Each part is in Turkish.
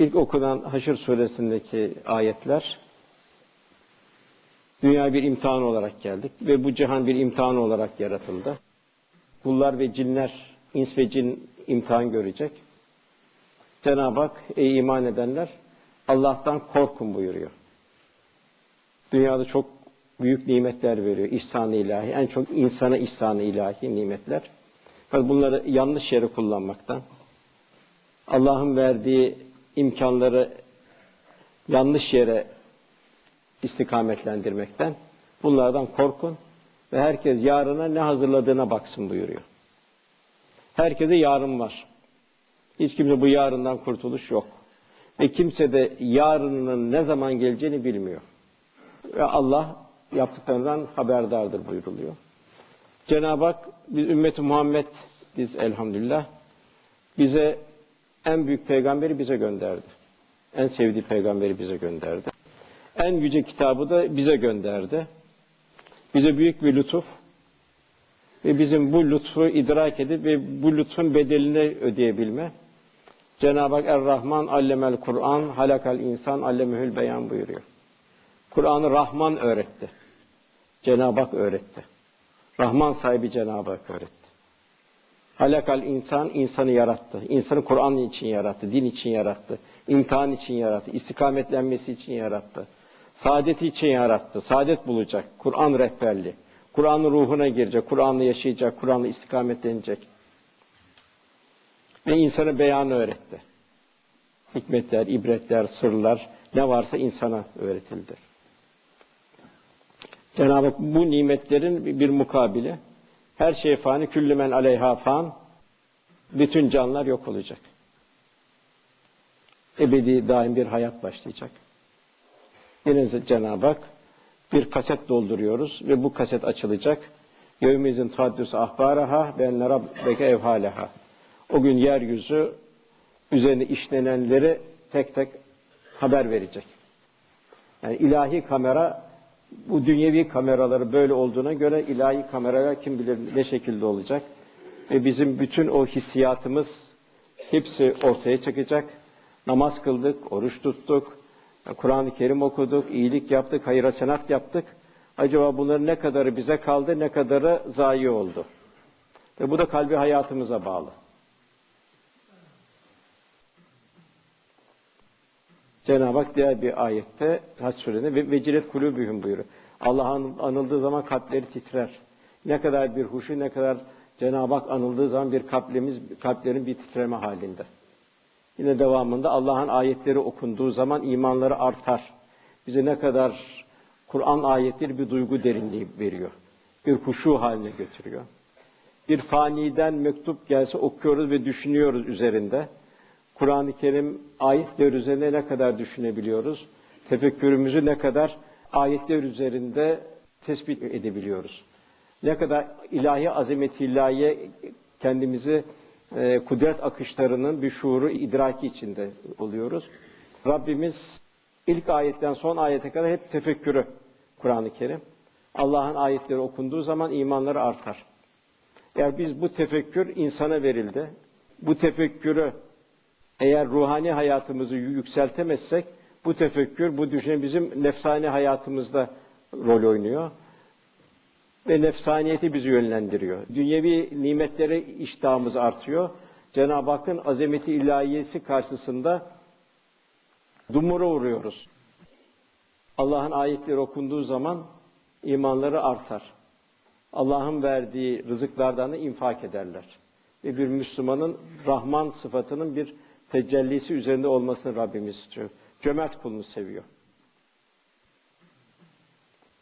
İlk okunan Haşr suresindeki ayetler dünya bir imtihan olarak geldik ve bu cihan bir imtihan olarak yaratıldı. Kullar ve cinler, ins ve cin imtihan görecek. Cenab-ı Hak ey iman edenler Allah'tan korkun buyuruyor. Dünyada çok büyük nimetler veriyor. İhsan-ı ilahi. En çok insana ihsan-ı ilahi nimetler. Fakat bunları yanlış yere kullanmaktan, Allah'ın verdiği imkanları yanlış yere istikametlendirmekten, bunlardan korkun ve herkes yarına ne hazırladığına baksın buyuruyor. Herkese yarın var. Hiç kimse bu yarından kurtuluş yok. Ve kimse de yarının ne zaman geleceğini bilmiyor. Ve Allah yaptıklarından haberdardır buyuruluyor. Cenab-ı Hak biz ümmeti Muhammed biz elhamdülillah bize en büyük peygamberi bize gönderdi. En sevdiği peygamberi bize gönderdi. En yüce kitabı da bize gönderdi. Bize büyük bir lütuf ve bizim bu lütfu idrak edip ve bu lütfun bedelini ödeyebilme. Cenab-ı Hak Er-Rahman allemel Kur'an, halakal insan allemehül beyan buyuruyor. Kur'an'ı Rahman öğretti. Cenab-ı Hak öğretti. Rahman sahibi Cenab-ı Hak öğretti. Halakal insan, insanı yarattı. İnsanı Kur'an için yarattı, din için yarattı, imtihan için yarattı, istikametlenmesi için yarattı. Saadeti için yarattı, saadet bulacak, Kur'an rehberli. Kur'an'ın ruhuna girecek, Kur'an'la yaşayacak, Kur'an'la istikametlenecek. Ve insanı beyanı öğretti. Hikmetler, ibretler, sırlar, ne varsa insana öğretildi. Cenab-ı bu nimetlerin bir mukabili. Her şey fani, küllü men aleyha fan. Bütün canlar yok olacak. Ebedi daim bir hayat başlayacak. Yine Cenab-ı Hak bir kaset dolduruyoruz ve bu kaset açılacak. Yevmizin taddüs ahbaraha ben rabbeke evhaleha. O gün yeryüzü üzerine işlenenleri tek tek haber verecek. Yani ilahi kamera bu dünyevi kameraları böyle olduğuna göre ilahi kameralar kim bilir ne şekilde olacak. Ve bizim bütün o hissiyatımız hepsi ortaya çıkacak. Namaz kıldık, oruç tuttuk, Kur'an-ı Kerim okuduk, iyilik yaptık, hayır senat yaptık. Acaba bunların ne kadarı bize kaldı, ne kadarı zayi oldu? Ve bu da kalbi hayatımıza bağlı. Cenab-ı Hak diğer bir ayette Hac surede ve vecilet kulübühüm buyuruyor. Allah anıldığı zaman kalpleri titrer. Ne kadar bir huşu, ne kadar Cenab-ı Hak anıldığı zaman bir kalplerimiz, kalplerin bir titreme halinde. Yine devamında Allah'ın ayetleri okunduğu zaman imanları artar. Bize ne kadar Kur'an ayetleri bir duygu derinliği veriyor. Bir huşu haline götürüyor. Bir faniden mektup gelse okuyoruz ve düşünüyoruz üzerinde. Kur'an-ı Kerim ayetler üzerine ne kadar düşünebiliyoruz? Tefekkürümüzü ne kadar ayetler üzerinde tespit edebiliyoruz? Ne kadar ilahi azameti ilahiye kendimizi e, kudret akışlarının bir şuuru, idraki içinde oluyoruz. Rabbimiz ilk ayetten son ayete kadar hep tefekkürü Kur'an-ı Kerim. Allah'ın ayetleri okunduğu zaman imanları artar. Eğer biz bu tefekkür insana verildi, bu tefekkürü eğer ruhani hayatımızı yükseltemezsek bu tefekkür, bu düşünce bizim nefsani hayatımızda rol oynuyor. Ve nefsaniyeti bizi yönlendiriyor. Dünyevi nimetlere iştahımız artıyor. Cenab-ı Hakk'ın azameti ilahiyesi karşısında dumura uğruyoruz. Allah'ın ayetleri okunduğu zaman imanları artar. Allah'ın verdiği rızıklardan da infak ederler. Ve bir Müslümanın Rahman sıfatının bir tecellisi üzerinde olmasını Rabbimiz istiyor. Cömert kulunu seviyor.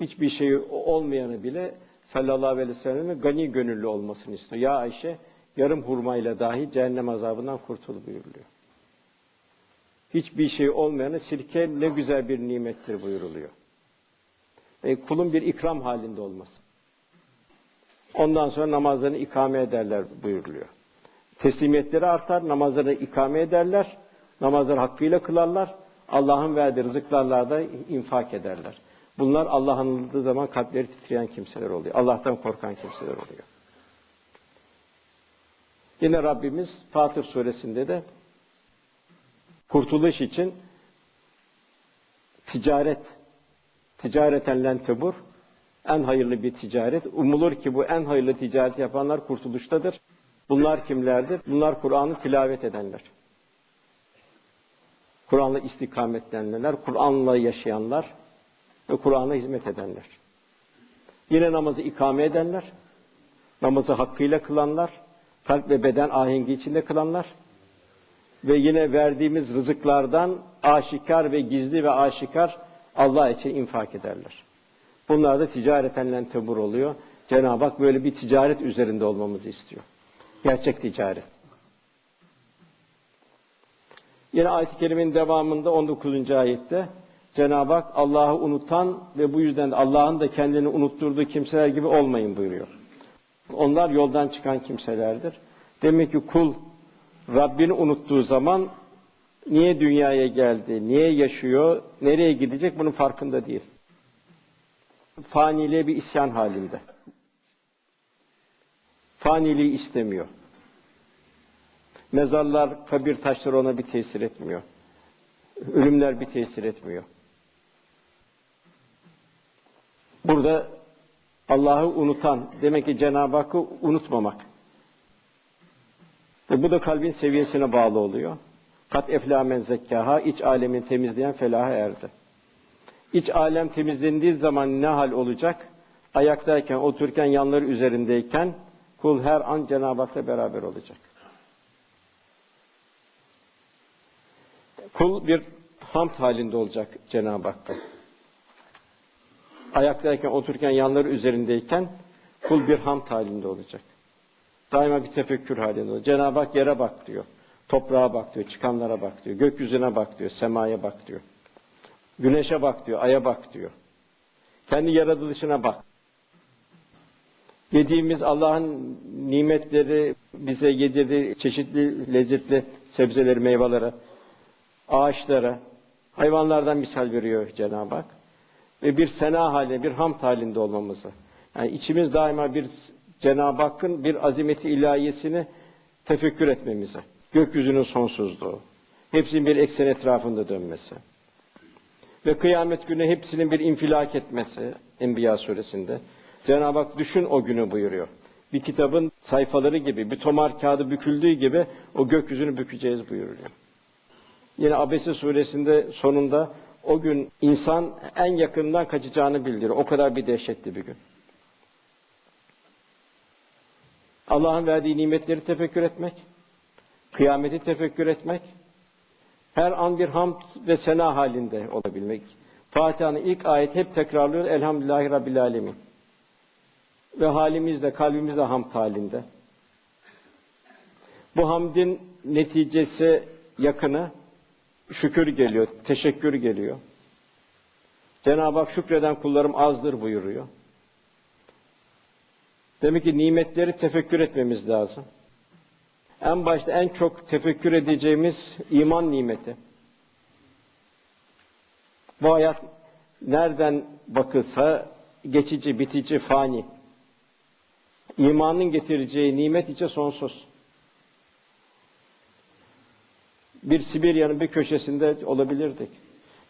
Hiçbir şeyi olmayanı bile sallallahu aleyhi ve sellem'in gani gönüllü olmasını istiyor. Ya Ayşe yarım hurmayla dahi cehennem azabından kurtul buyuruluyor. Hiçbir şey olmayanı sirke ne güzel bir nimettir buyuruluyor. E, kulun bir ikram halinde olması. Ondan sonra namazlarını ikame ederler buyuruluyor. Teslimiyetleri artar, namazlarını ikame ederler, namazları hakkıyla kılarlar, Allah'ın verdiği rızıklarla da infak ederler. Bunlar Allah anıldığı zaman kalpleri titreyen kimseler oluyor. Allah'tan korkan kimseler oluyor. Yine Rabbimiz Fatır suresinde de kurtuluş için ticaret, ticareten len tebur, en hayırlı bir ticaret. Umulur ki bu en hayırlı ticaret yapanlar kurtuluştadır. Bunlar kimlerdir? Bunlar Kur'an'ı tilavet edenler. Kur'an'la istikametlenenler, Kur'an'la yaşayanlar ve Kur'an'a hizmet edenler. Yine namazı ikame edenler, namazı hakkıyla kılanlar, kalp ve beden ahengi içinde kılanlar ve yine verdiğimiz rızıklardan aşikar ve gizli ve aşikar Allah için infak ederler. Bunlar da ticaretenlen tebur oluyor. Cenab-ı Hak böyle bir ticaret üzerinde olmamızı istiyor. Gerçek ticaret. Yine ayet-i kerimenin devamında 19. ayette Cenab-ı Hak Allah'ı unutan ve bu yüzden Allah'ın da kendini unutturduğu kimseler gibi olmayın buyuruyor. Onlar yoldan çıkan kimselerdir. Demek ki kul Rabbini unuttuğu zaman niye dünyaya geldi, niye yaşıyor, nereye gidecek bunun farkında değil. Faniliğe bir isyan halinde. Faniliği istemiyor. Mezarlar, kabir taşları ona bir tesir etmiyor. Ölümler bir tesir etmiyor. Burada Allah'ı unutan, demek ki Cenab-ı Hakk'ı unutmamak. Ve bu da kalbin seviyesine bağlı oluyor. Kat eflamen zekkaha, iç alemin temizleyen felaha erdi. İç alem temizlendiği zaman ne hal olacak? Ayaktayken, otururken, yanları üzerindeyken kul her an Cenab-ı Hak'la beraber olacak. Kul bir hamd halinde olacak Cenab-ı Hakk'a. Ayaktayken, otururken, yanları üzerindeyken kul bir hamd halinde olacak. Daima bir tefekkür halinde olacak. Cenab-ı Hak yere bak diyor. Toprağa bak diyor, çıkanlara bak diyor. Gökyüzüne bak diyor, semaya bak diyor. Güneşe bak diyor, aya bak diyor. Kendi yaratılışına bak. Yediğimiz Allah'ın nimetleri bize yedirdiği çeşitli lezzetli sebzeleri, meyveleri, ağaçlara, hayvanlardan misal veriyor Cenab-ı Hak. Ve bir sena halinde, bir hamd halinde olmamızı. Yani içimiz daima bir Cenab-ı Hakk'ın bir azimeti ilahiyesini tefekkür etmemizi. Gökyüzünün sonsuzluğu. Hepsinin bir eksen etrafında dönmesi. Ve kıyamet günü hepsinin bir infilak etmesi Enbiya suresinde. Cenab-ı Hak düşün o günü buyuruyor. Bir kitabın sayfaları gibi, bir tomar kağıdı büküldüğü gibi o gökyüzünü bükeceğiz buyuruyor. Yine Abese suresinde sonunda o gün insan en yakından kaçacağını bildiriyor. O kadar bir dehşetli bir gün. Allah'ın verdiği nimetleri tefekkür etmek, kıyameti tefekkür etmek, her an bir hamd ve sena halinde olabilmek. Fatiha'nın ilk ayet hep tekrarlıyor. Elhamdülillahi Rabbil Alemin. Ve halimizde, kalbimizde hamd halinde. Bu hamdin neticesi yakını şükür geliyor, teşekkür geliyor. Cenab-ı Hak şükreden kullarım azdır buyuruyor. Demek ki nimetleri tefekkür etmemiz lazım. En başta en çok tefekkür edeceğimiz iman nimeti. Bu hayat nereden bakılsa geçici, bitici, fani. İmanın getireceği nimet içe sonsuz. Bir Sibirya'nın bir köşesinde olabilirdik.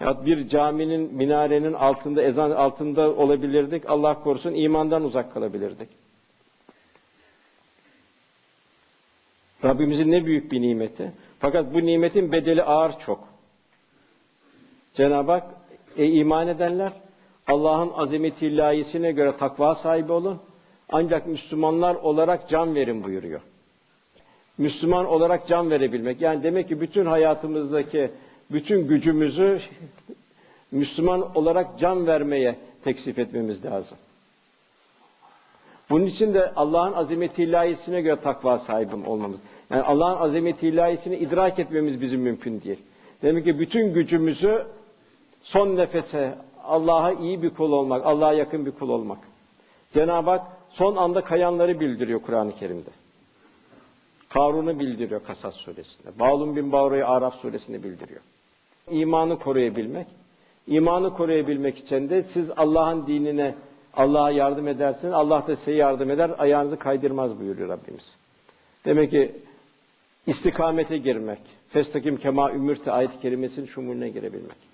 Ya bir caminin, minarenin altında, ezan altında olabilirdik. Allah korusun imandan uzak kalabilirdik. Rabbimizin ne büyük bir nimeti. Fakat bu nimetin bedeli ağır çok. Cenab-ı Hak, e iman edenler, Allah'ın azameti ilahiyesine göre takva sahibi olun. Ancak Müslümanlar olarak can verin buyuruyor. Müslüman olarak can verebilmek. Yani demek ki bütün hayatımızdaki bütün gücümüzü Müslüman olarak can vermeye teksif etmemiz lazım. Bunun için de Allah'ın azameti ilahiyesine göre takva sahibi olmamız. Yani Allah'ın azameti ilahiyesini idrak etmemiz bizim mümkün değil. Demek ki bütün gücümüzü son nefese Allah'a iyi bir kul olmak, Allah'a yakın bir kul olmak. Cenab-ı Hak son anda kayanları bildiriyor Kur'an-ı Kerim'de. Karun'u bildiriyor Kasas suresinde. Bağlum bin Bağru'yu Araf suresinde bildiriyor. İmanı koruyabilmek. İmanı koruyabilmek için de siz Allah'ın dinine Allah'a yardım edersiniz. Allah da size yardım eder. Ayağınızı kaydırmaz buyuruyor Rabbimiz. Demek ki istikamete girmek. Festakim kema ümürte ayet-i kerimesinin şumulüne girebilmek.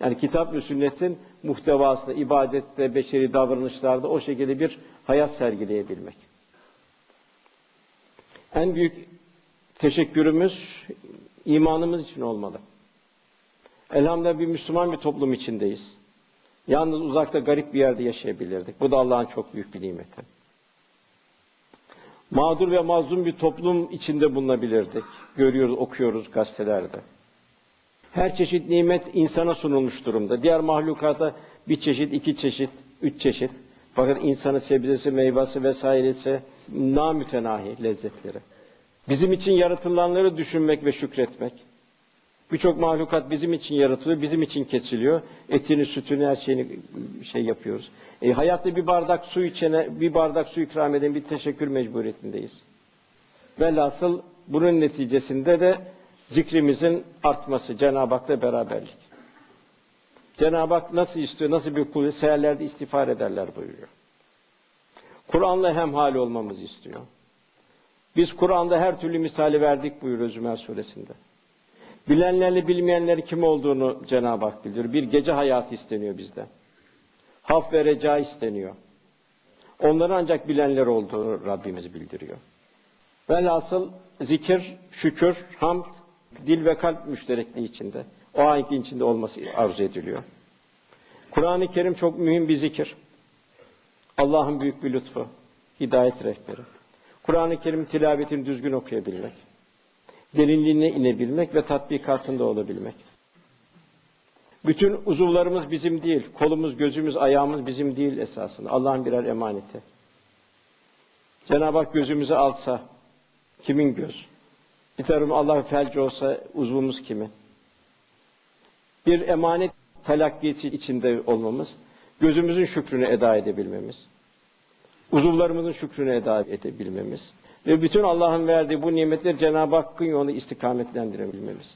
Yani kitap ve sünnetin muhtevasında, ibadette, beşeri davranışlarda o şekilde bir hayat sergileyebilmek. En büyük teşekkürümüz imanımız için olmalı. Elhamdülillah bir Müslüman bir toplum içindeyiz. Yalnız uzakta garip bir yerde yaşayabilirdik. Bu da Allah'ın çok büyük bir nimeti. Mağdur ve mazlum bir toplum içinde bulunabilirdik. Görüyoruz, okuyoruz gazetelerde. Her çeşit nimet insana sunulmuş durumda. Diğer mahlukata bir çeşit, iki çeşit, üç çeşit. Fakat insanın sebzesi, meyvesi vesairesi namütenahi lezzetleri. Bizim için yaratılanları düşünmek ve şükretmek. Birçok mahlukat bizim için yaratılıyor, bizim için kesiliyor. Etini, sütünü, her şeyini şey yapıyoruz. E, hayatta bir bardak su içene, bir bardak su ikram eden bir teşekkür mecburiyetindeyiz. Velhasıl bunun neticesinde de zikrimizin artması, Cenab-ı Hak'la beraberlik. Cenab-ı Hak nasıl istiyor, nasıl bir kul, seherlerde istiğfar ederler buyuruyor. Kur'an'la hemhal olmamızı istiyor. Biz Kur'an'da her türlü misali verdik buyuruyor Zümer suresinde. Bilenlerle bilmeyenleri kim olduğunu Cenab-ı Hak bildiriyor. Bir gece hayatı isteniyor bizden. Haf ve reca isteniyor. Onları ancak bilenler olduğunu Rabbimiz bildiriyor. Velhasıl zikir, şükür, hamd, dil ve kalp müşterekliği içinde. O ayetin içinde olması arzu ediliyor. Kur'an-ı Kerim çok mühim bir zikir. Allah'ın büyük bir lütfu, hidayet rehberi. Kur'an-ı Kerim tilavetini düzgün okuyabilmek, derinliğine inebilmek ve tatbikatında olabilmek. Bütün uzuvlarımız bizim değil, kolumuz, gözümüz, ayağımız bizim değil esasında. Allah'ın birer emaneti. Cenab-ı Hak gözümüzü alsa, kimin göz? Bir tarafım Allah felci olsa uzvumuz kimin? Bir emanet telakkisi içinde olmamız, gözümüzün şükrünü eda edebilmemiz, uzuvlarımızın şükrünü eda edebilmemiz ve bütün Allah'ın verdiği bu nimetleri Cenab-ı Hakk'ın yolunu istikametlendirebilmemiz.